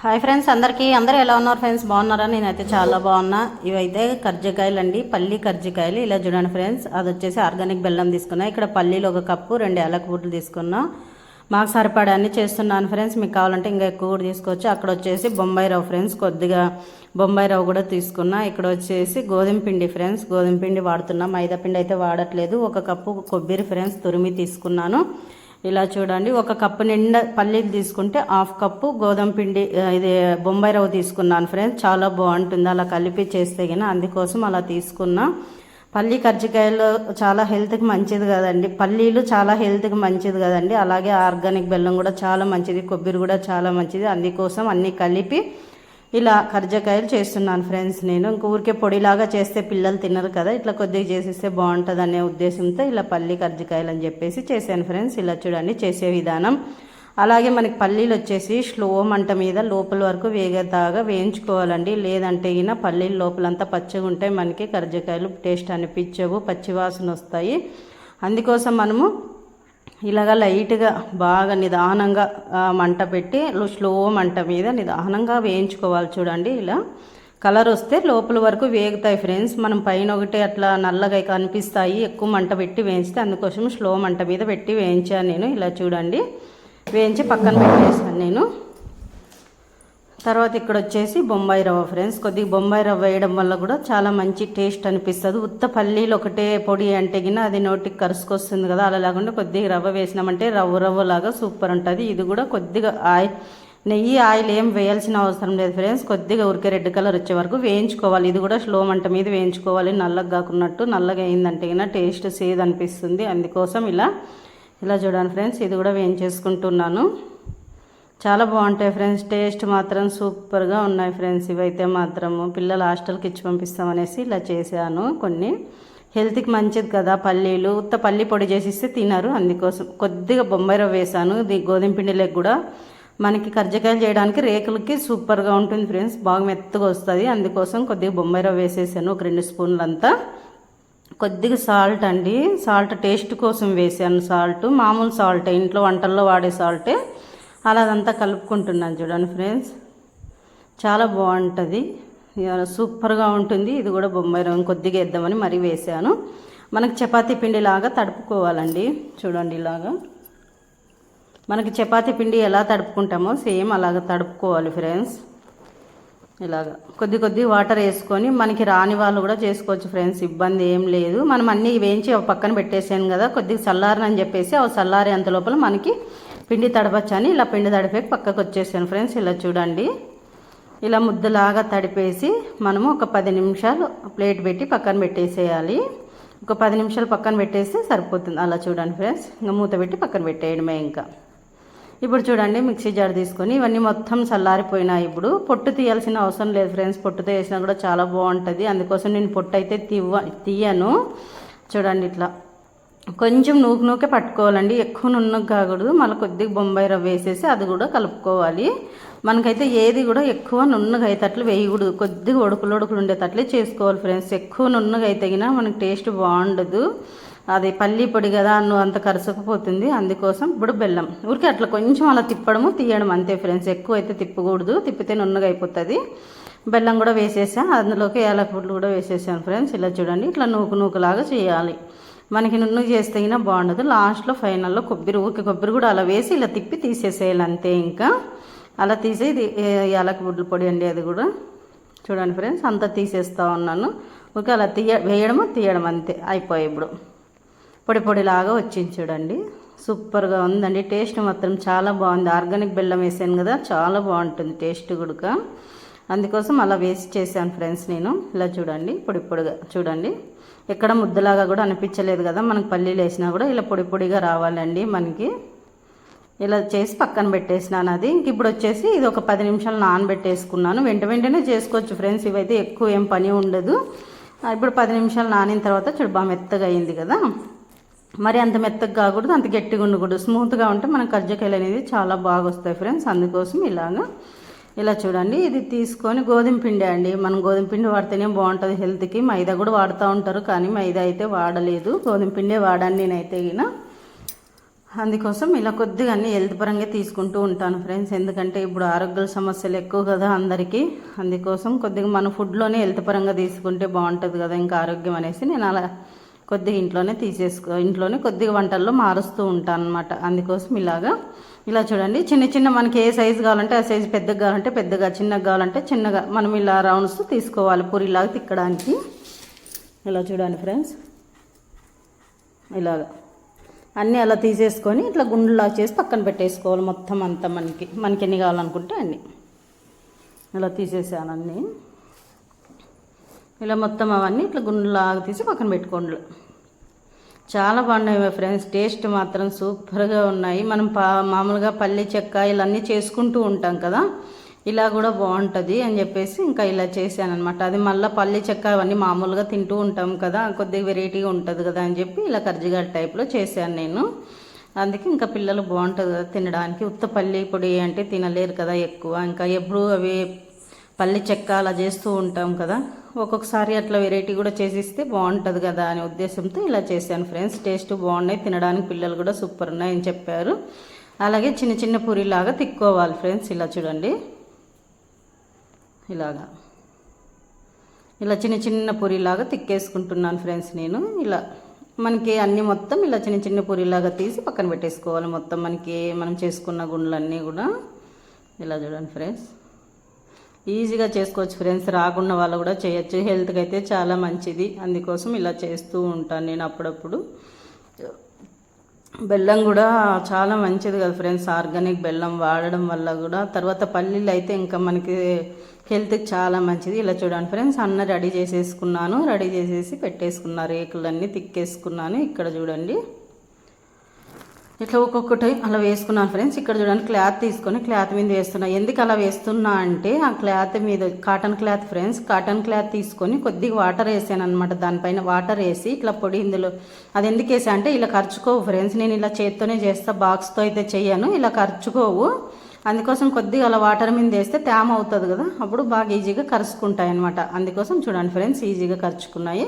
Hi friends అందరికీ అందరూ ఎలా ఉన్నారు ఫ్రెండ్స్? బాగున్నారా? నేనైతే చాలా బాగున్నా. ఇవైతే కర్జికాయలు అండి పల్లి కర్జికాయలు. ఇలా చూడండి ఫ్రెండ్స్ అది వచ్చేసి ఆర్గానిక్ బెల్లం తీసుకున్నా. ఇక్కడ పల్లీలు ఒక కప్పు రెండు ఏలక బుడ్లు తీసుకున్నా. మాకు సరిపడా అన్ని చేస్తున్నాను ఫ్రెండ్స్. మీకు కావాలంటే ఇంకా ఎక్కువ కూడా తీసుకోవచ్చు. అక్కడ వచ్చేసి బొంబాయి రవ్వ ఫ్రెండ్స్ కొద్దిగా బొంబాయి రవ్వ కూడా తీసుకున్నా. ఇక్కడ వచ్చేసి గోధుమ పిండి ఫ్రెండ్స్ గోధుమ పిండి వాడుతున్నా. మైదా పిండి అయితే వాడట్లేదు. ఒక కప్పు కొబ్బరి ఫ్రెండ్స్ తురిమి తీసుకున్నాను. ఇలా చూడండి ఒక కప్పు నిండా పల్లీలు తీసుకుంటే హాఫ్ కప్పు గోధుమ పిండి ఇది బొంబాయి రవ్వ తీసుకున్నాను ఫ్రెండ్స్. చాలా బాగుంటుంది అలా కలిపి చేస్తే కానీ అందుకోసం అలా తీసుకున్నా. పల్లి కర్జికాయలు చాలా హెల్త్కి మంచిది కదండి. పల్లీలు చాలా హెల్త్కి మంచిది కదండి. అలాగే ఆర్గానిక్ బెల్లం కూడా చాలా మంచిది కొబ్బరి కూడా చాలా మంచిది. అందుకోసం అన్నీ కలిపి ఇలా కర్జకాయలు చేస్తున్నాను ఫ్రెండ్స్ నేను. ఇంక ఊరికే పొడిలాగా చేస్తే పిల్లలు తినరు కదా ఇట్లా కొద్దిగా చేసేస్తే బాగుంటుంది అనే ఉద్దేశంతో ఇలా పల్లి కర్జకాయలు అని చెప్పేసి చేశాను ఫ్రెండ్స్ ఇలా చూడండి చేసే విధానం. అలాగే మనకి పల్లీలు వచ్చేసి స్లో మంట మీద లోపల వరకు వేగదాగా వేయించుకోవాలండి. లేదంటే ఈయన పల్లీలు లోపలంతా పచ్చగా ఉంటాయి మనకి కర్జకాయలు టేస్ట్ అనిపించవు పచ్చివాసన వస్తాయి. అందుకోసం మనము ఇలాగ లైట్గా బాగా నిదానంగా మంట పెట్టి స్లో మంట మీద నిదానంగా వేయించుకోవాలి చూడండి ఇలా. కలర్ వస్తే లోపల వరకు వేగుతాయి ఫ్రెండ్స్. మనం పైన ఒకటి అట్లా నల్లగా కనిపిస్తాయి ఎక్కువ మంట పెట్టి వేయించితే అందుకోసం స్లో మంట మీద పెట్టి వేయించాను నేను ఇలా చూడండి. వేయించి పక్కన పెట్టేసాను నేను. తర్వాత ఇక్కడ వచ్చేసి బొంబాయి రవ్వ ఫ్రెండ్స్. కొద్దిగా బొంబాయి రవ్వ వేయడం వల్ల కూడా చాలా మంచి టేస్ట్ అనిపిస్తుంది. ఉత్త పల్లీలు ఒకటే పొడి అంటే గిన అది నోటికి కరుసుకొస్తుంది కదా అలా లేకుండా కొద్దిగా రవ్వ వేసినామంటే రవ్వ రవ్వ లాగా సూపర్ ఉంటుంది. ఇది కూడా కొద్దిగా ఆయిల్ నెయ్యి ఆయిల్ ఏం వేయాల్సిన అవసరం లేదు ఫ్రెండ్స్. కొద్దిగా ఉరికే రెడ్ కలర్ వచ్చే వరకు వేయించుకోవాలి. ఇది కూడా స్లో మంట మీద వేయించుకోవాలి. నల్లగా కాకున్నట్టు నల్లగా అయిందంటే గిన టేస్ట్ సేద్ అనిపిస్తుంది అందుకోసం ఇలా ఇలా చూడండి ఫ్రెండ్స్ ఇది కూడా వేయించేసుకుంటున్నాను. చాలా బాగుంటాయి ఫ్రెండ్స్. టేస్ట్ మాత్రం సూపర్గా ఉన్నాయి ఫ్రెండ్స్. ఇవైతే మాత్రము పిల్లలు హాస్టల్కి ఇచ్చి పంపిస్తామనేసి ఇలా చేశాను కొన్ని. హెల్త్కి మంచిది కదా. పల్లీలు ఉత్త పల్లి పొడి చేసిస్తే తినరు. అందుకోసం కొద్దిగా బొంబాయి రవ్వ వేసాను. గోధుమ పిండిలోకి కూడా. మనకి కర్జకాయలు చేయడానికి రేకులకి సూపర్గా ఉంటుంది ఫ్రెండ్స్. బాగా మెత్తగా వస్తుంది. అందుకోసం కొద్దిగా బొంబాయి రవ్వ వేసేసాను. ఒక రెండు స్పూన్లు అంతా కొద్దిగా సాల్ట్ అండి. సాల్ట్ టేస్ట్ కోసం వేసాను సాల్ట్. మామూలు సాల్ట్. ఇంట్లో వంటల్లో వాడే సాల్టే. అలా అదంతా కలుపుకుంటున్నాను చూడండి ఫ్రెండ్స్. చాలా బాగుంటుంది. సూపర్గా ఉంటుంది. ఇది కూడా బొంబాయి రంగు కొద్దిగా వేద్దామని మరీ వేసాను మనకి చపాతీ పిండిలాగా తడుపుకోవాలండి. చూడండి ఇలాగా. మనకి చపాతీ పిండి ఎలా తడుపుకుంటామో సేమ్ అలాగ తడుపుకోవాలి ఫ్రెండ్స్. ఇలాగ. కొద్ది కొద్ది వాటర్ వేసుకొని మనకి రాని వాళ్ళు కూడా చేసుకోవచ్చు ఫ్రెండ్స్. ఇబ్బంది ఏం లేదు. మనం అన్నీ వేయించి ఒక పక్కన పెట్టేసాను కదా. కొద్దిగా చల్లారని చెప్పేసి అవి చల్లారే అంత లోపల మనకి పిండి తడపచ్చని ఇలా పిండి తడిపేకి పక్కకు వచ్చేసాను ఫ్రెండ్స్. ఇలా చూడండి. ఇలా ముద్దలాగా తడిపేసి మనము ఒక పది నిమిషాలు ప్లేట్ పెట్టి పక్కన పెట్టేసేయాలి. ఒక పది నిమిషాలు పక్కన పెట్టేస్తే సరిపోతుంది. అలా చూడండి ఫ్రెండ్స్. ఇంకా మూత పెట్టి పక్కన పెట్టేయడమే ఇంకా. ఇప్పుడు చూడండి మిక్సీ జార్ తీసుకొని ఇవన్నీ మొత్తం చల్లారిపోయినాయి. ఇప్పుడు పొట్టు తీయాల్సిన అవసరం లేదు ఫ్రెండ్స్. పొట్టుతో వేసినా కూడా చాలా బాగుంటుంది. అందుకోసం నేను పొట్టు అయితే తీవ తీయను. చూడండి ఇట్లా. కొంచెం నూకు నూకే పట్టుకోవాలండి. ఎక్కువ నున్నకు కాకూడదు. మళ్ళీ కొద్దిగా బొంబాయి రవ్వ వేసేసి అది కూడా కలుపుకోవాలి. మనకైతే ఏది కూడా ఎక్కువ నున్నగా అయ్యేటట్లు వేయకూడదు. కొద్దిగా ఉడుకులు ఉడుకులు ఉండేటట్లే చేసుకోవాలి ఫ్రెండ్స్. ఎక్కువ నున్నగా అయితే గిన మనకి టేస్ట్ బాగుండదు. అది పల్లి పొడి కదా అన్ను అంత కరుసుకుపోతుంది. అందుకోసం ఇప్పుడు బెల్లం. ఊరికే అట్లా కొంచెం అలా తిప్పడము తీయడం అంతే ఫ్రెండ్స్. ఎక్కువ అయితే తిప్పకూడదు. తిప్పితే నున్నగా అయిపోతుంది. బెల్లం కూడా వేసేసాను అందులోకి యాలకులు కూడా వేసేసాను ఫ్రెండ్స్. ఇలా చూడండి. ఇట్లా నూకు నూకులాగా చేయాలి. మనకి నున్ను చేస్తే అయినా బాగుండదు. లాస్ట్లో ఫైనల్లో కొబ్బరి ఊరికి కొబ్బరి కూడా అలా వేసి ఇలా తిప్పి తీసేసేయాలి అంతే ఇంకా. అలా తీసే ఇది యాలక బుడ్ల పొడి అండి అది కూడా. చూడండి ఫ్రెండ్స్ అంతా తీసేస్తా ఉన్నాను. ఓకే అలా తీయ వేయడము తీయడం అంతే అయిపోయి ఇప్పుడు. పొడి పొడిలాగా వచ్చింది చూడండి. సూపర్గా ఉందండి. టేస్ట్ మాత్రం చాలా బాగుంది. ఆర్గానిక్ బెల్లం వేసాను కదా చాలా బాగుంటుంది టేస్ట్ కూడా అందుకోసం అలా వేసి చేశాను ఫ్రెండ్స్ నేను. ఇలా చూడండి పొడి పొడిగా చూడండి. ఎక్కడ ముద్దలాగా కూడా అనిపించలేదు కదా. మనకి పల్లీలు వేసినా కూడా ఇలా పొడి పొడిగా రావాలండి మనకి. ఇలా చేసి పక్కన పెట్టేసినాను అది. ఇంక ఇప్పుడు వచ్చేసి ఇది ఒక పది నిమిషాలు నానబెట్టేసుకున్నాను. వెంట వెంటనే చేసుకోవచ్చు ఫ్రెండ్స్. ఇవైతే ఎక్కువ ఏం పని ఉండదు. ఇప్పుడు పది నిమిషాలు నానిన తర్వాత చూడు బాగా మెత్తగా అయింది కదా. మరి అంత మెత్తగా కాకూడదు అంత గట్టిగా ఉండకూడదు. స్మూత్గా ఉంటే మన కజ్జకాయలు అనేది చాలా బాగా వస్తాయి ఫ్రెండ్స్. అందుకోసం ఇలాగా ఇలా చూడండి ఇది తీసుకొని గోధుమ పిండి అండి. మనం గోధుమ పిండి వాడితేనే బాగుంటుంది హెల్త్కి. మైదా కూడా వాడుతూ ఉంటారు కానీ మైదా అయితే వాడలేదు. గోధుమ పిండే వాడాను నేనైతే గిన అందుకోసం ఇలా కొద్దిగా అన్ని హెల్త్ పరంగా తీసుకుంటూ ఉంటాను ఫ్రెండ్స్. ఎందుకంటే ఇప్పుడు ఆరోగ్య సమస్యలు ఎక్కువ కదా అందరికీ. అందుకోసం కొద్దిగా మన ఫుడ్లోనే హెల్త్ పరంగా తీసుకుంటే బాగుంటుంది కదా ఇంకా ఆరోగ్యం అనేసి నేను అలా కొద్దిగా ఇంట్లోనే తీసేసుకో ఇంట్లోనే కొద్దిగా వంటల్లో మారుస్తూ ఉంటాను అనమాట అందుకోసం ఇలాగా ఇలా చూడండి. చిన్న చిన్న మనకి ఏ సైజు కావాలంటే ఆ సైజు పెద్దగా కావాలంటే పెద్దగా చిన్నగా కావాలంటే చిన్నగా మనం ఇలా రౌండ్స్ తీసుకోవాలి పూరిలాగా తిక్కడానికి. ఇలా చూడండి ఫ్రెండ్స్. ఇలాగా. అన్నీ అలా తీసేసుకొని ఇట్లా గుండులాగా చేసి పక్కన పెట్టేసుకోవాలి మొత్తం అంతా మనకి. మనకి ఎన్ని కావాలనుకుంటే అన్నీ. ఇలా తీసేసాను అన్నీ. ఇలా మొత్తం అవన్నీ ఇట్లా గుండెలాగా తీసి పక్కన పెట్టుకోండి చాలా బాగున్నాయి ఫ్రెండ్స్. టేస్ట్ మాత్రం సూపర్గా ఉన్నాయి. మనం పా మామూలుగా పల్లి చెక్క ఇలాన్నీ చేసుకుంటూ ఉంటాం కదా. ఇలా కూడా బాగుంటుంది అని చెప్పేసి ఇంకా ఇలా చేశానమాట అది మళ్ళీ పల్లి చెక్క అవన్నీ మామూలుగా తింటూ ఉంటాం కదా. కొద్దిగా వెరైటీగా ఉంటుంది కదా అని చెప్పి ఇలా కర్జిగాడ్ టైప్లో చేశాను నేను. అందుకే ఇంకా పిల్లలు బాగుంటుంది కదా తినడానికి. ఉత్త పల్లి పొడి అంటే తినలేరు కదా ఎక్కువ. ఇంకా ఎప్పుడు అవి పల్లి చెక్క అలా చేస్తూ ఉంటాం కదా. ఒక్కొక్కసారి అట్లా వెరైటీ కూడా చేసిస్తే బాగుంటుంది కదా అనే ఉద్దేశంతో ఇలా చేశాను ఫ్రెండ్స్. టేస్ట్ బాగున్నాయి తినడానికి పిల్లలు కూడా సూపర్ ఉన్నాయని చెప్పారు. అలాగే చిన్న చిన్న పూరిలాగా తిక్కోవాలి ఫ్రెండ్స్ ఇలా చూడండి. ఇలాగా. ఇలా చిన్న చిన్న పూరిలాగా తిక్కేసుకుంటున్నాను ఫ్రెండ్స్ నేను. ఇలా మనకి అన్ని మొత్తం ఇలా చిన్న చిన్న పూరిలాగా తీసి పక్కన పెట్టేసుకోవాలి మొత్తం మనకి మనం చేసుకున్న గుండ్లన్నీ కూడా. ఇలా చూడండి ఫ్రెండ్స్. ఈజీగా చేసుకోవచ్చు ఫ్రెండ్స్ రాకున్న వాళ్ళు కూడా చేయొచ్చు. హెల్త్కి అయితే చాలా మంచిది. అందుకోసం ఇలా చేస్తూ ఉంటాను నేను అప్పుడప్పుడు. బెల్లం కూడా చాలా మంచిది కదా ఫ్రెండ్స్ ఆర్గానిక్ బెల్లం వాడడం వల్ల కూడా. తర్వాత పల్లీలు అయితే ఇంకా మనకి హెల్త్కి చాలా మంచిది. ఇలా చూడండి ఫ్రెండ్స్ అన్న రెడీ చేసేసుకున్నాను. రెడీ చేసేసి పెట్టేసుకున్నా. రేకులన్నీ తిక్కేసుకున్నాను. ఇక్కడ చూడండి. ఇట్లా ఒక్కొక్కటి అలా వేసుకున్నాను ఫ్రెండ్స్. ఇక్కడ చూడండి క్లాత్ తీసుకొని క్లాత్ మీద వేస్తున్నా. ఎందుకు అలా వేస్తున్నా అంటే ఆ క్లాత్ మీద cotton cloth friends cotton cloth తీసుకొని కొద్దిగా వాటర్ వేసాను అనమాట దానిపైన వాటర్ వేసి ఇట్లా పొడి ఇందులో అది ఎందుకు వేసా అంటే ఇలా ఖర్చుకోవు ఫ్రెండ్స్. నేను ఇలా చేత్తోనే చేస్తా బాక్స్తో అయితే చేయను. ఇలా ఖర్చుకోవు అందుకోసం కొద్దిగా అలా వాటర్ మీద వేస్తే తేమ అవుతుంది కదా. అప్పుడు బాగా ఈజీగా కరుచుకుంటాయి అనమాట అందుకోసం చూడండి ఫ్రెండ్స్ ఈజీగా ఖర్చుకున్నాయి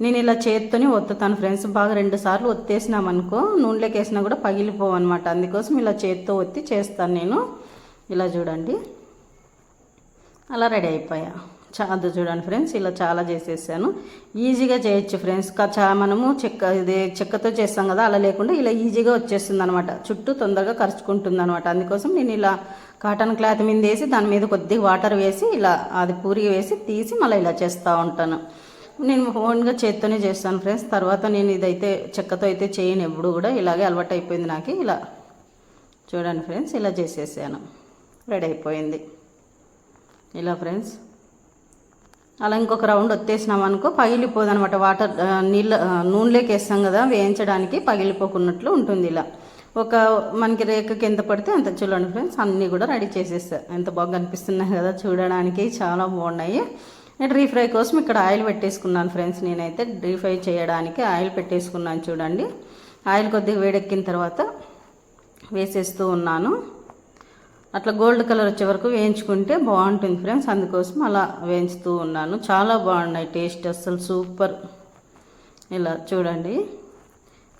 నేను ఇలా చేత్తోనే ఒత్తుతాను ఫ్రెండ్స్. బాగా రెండు సార్లు ఒత్తేసినామనుకో నూనెలోకి వేసినా కూడా పగిలిపోవు అనమాట అందుకోసం ఇలా చేత్తో ఒత్తి చేస్తాను నేను. ఇలా చూడండి. అలా రెడీ అయిపోయా. అది చూడండి ఫ్రెండ్స్ ఇలా చాలా చేసేసాను. ఈజీగా చేయొచ్చు ఫ్రెండ్స్. చా మనము చెక్క ఇది చెక్కతో చేస్తాం కదా అలా లేకుండా ఇలా ఈజీగా వచ్చేస్తుంది అనమాట చుట్టూ తొందరగా ఖర్చుకుంటుంది అనమాట అందుకోసం నేను ఇలా కాటన్ క్లాత్ మీద వేసి దాని మీద కొద్దిగా వాటర్ వేసి ఇలా అది పూరి వేసి తీసి మళ్ళీ ఇలా చేస్తూ ఉంటాను. నేను ఓన్గా చేత్తోనే చేస్తాను ఫ్రెండ్స్. తర్వాత నేను ఇదైతే చెక్కతో అయితే చేయను ఎప్పుడు కూడా. ఇలాగే అలవాటు అయిపోయింది నాకు. ఇలా చూడండి ఫ్రెండ్స్ ఇలా చేసేసాను. రెడీ అయిపోయింది. ఇలా ఫ్రెండ్స్. అలా ఇంకొక రౌండ్ వచ్చేసినాం అనుకో పగిలిపోదు అనమాట వాటర్ నీళ్ళ నూనెలోకి వేస్తాం కదా వేయించడానికి పగిలిపోకున్నట్లు ఉంటుంది ఇలా. ఒక మనకి రేఖకి ఎంత పడితే అంత చూడండి ఫ్రెండ్స్ అన్నీ కూడా రెడీ చేసేస్తా. ఎంత బాగా కనిపిస్తున్నాయి కదా చూడడానికి చాలా బాగున్నాయి. డీ ఫ్రై కోసం ఇక్కడ ఆయిల్ పెట్టేసుకున్నాను ఫ్రెండ్స్. నేనైతే డీ ఫ్రై చేయడానికి ఆయిల్ పెట్టేసుకున్నాను చూడండి. ఆయిల్ కొద్దిగా వేడెక్కిన తర్వాత వేసేస్తూ ఉన్నాను. అట్లా గోల్డ్ కలర్ వచ్చే వరకు వేయించుకుంటే బాగుంటుంది ఫ్రెండ్స్. అందుకోసం అలా వేయించుతూ ఉన్నాను. చాలా బాగున్నాయి. టేస్ట్ అస్సలు సూపర్. ఇలా చూడండి.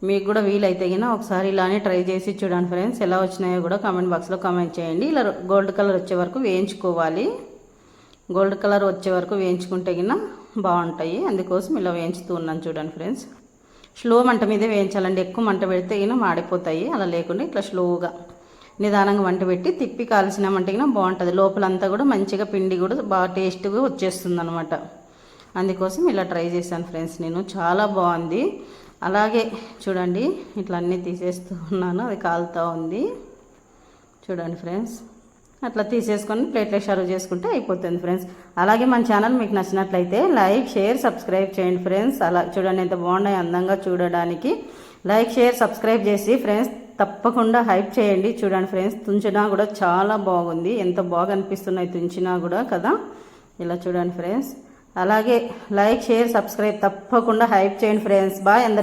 మీకు కూడా వీలైతే గిన ఒకసారి ఇలానే ట్రై చేసి చూడండి ఫ్రెండ్స్. ఎలా వచ్చినాయో కూడా కామెంట్ బాక్స్లో కామెంట్ చేయండి. ఇలా గోల్డ్ కలర్ వచ్చే వరకు వేయించుకోవాలి. గోల్డ్ కలర్ వచ్చే వరకు వేయించుకుంటే గిన బాగుంటాయి. అందుకోసం ఇలా వేయించుతూ ఉన్నాను చూడండి ఫ్రెండ్స్. స్లో మంట మీదే వేయించాలండి. ఎక్కువ మంట పెడితే గిన మాడిపోతాయి. అలా లేకుండా ఇట్లా స్లోగా నిదానంగా వంట పెట్టి తిప్పి కాల్చినామంటే గిన బాగుంటుంది. లోపలంతా కూడా మంచిగా పిండి కూడా బాగా టేస్ట్గా వచ్చేస్తుంది అనమాట అందుకోసం ఇలా ట్రై చేశాను ఫ్రెండ్స్ నేను. చాలా బాగుంది. అలాగే చూడండి ఇట్లా అన్నీ తీసేస్తూ ఉన్నాను. అది కాలుతూ ఉంది. చూడండి ఫ్రెండ్స్. అట్లా తీసేసుకొని ప్లేట్లో సర్వ్ చేసుకుంటే అయిపోతుంది ఫ్రెండ్స్. అలాగే మన ఛానల్ మీకు నచ్చినట్లయితే లైక్ షేర్ సబ్స్క్రైబ్ చేయండి ఫ్రెండ్స్. అలా చూడండి ఎంత బాగున్నాయి అందంగా చూడడానికి. లైక్ షేర్ సబ్స్క్రైబ్ చేసి ఫ్రెండ్స్ తప్పకుండా హైప్ చేయండి. చూడండి ఫ్రెండ్స్ తుంచినా కూడా చాలా బాగుంది. ఎంత బాగా అనిపిస్తున్నాయి తుంచినా కూడా కదా. ఇలా చూడండి ఫ్రెండ్స్. అలాగే లైక్ షేర్ సబ్స్క్రైబ్ తప్పకుండా హైప్ చేయండి ఫ్రెండ్స్. బాయ్ అందరు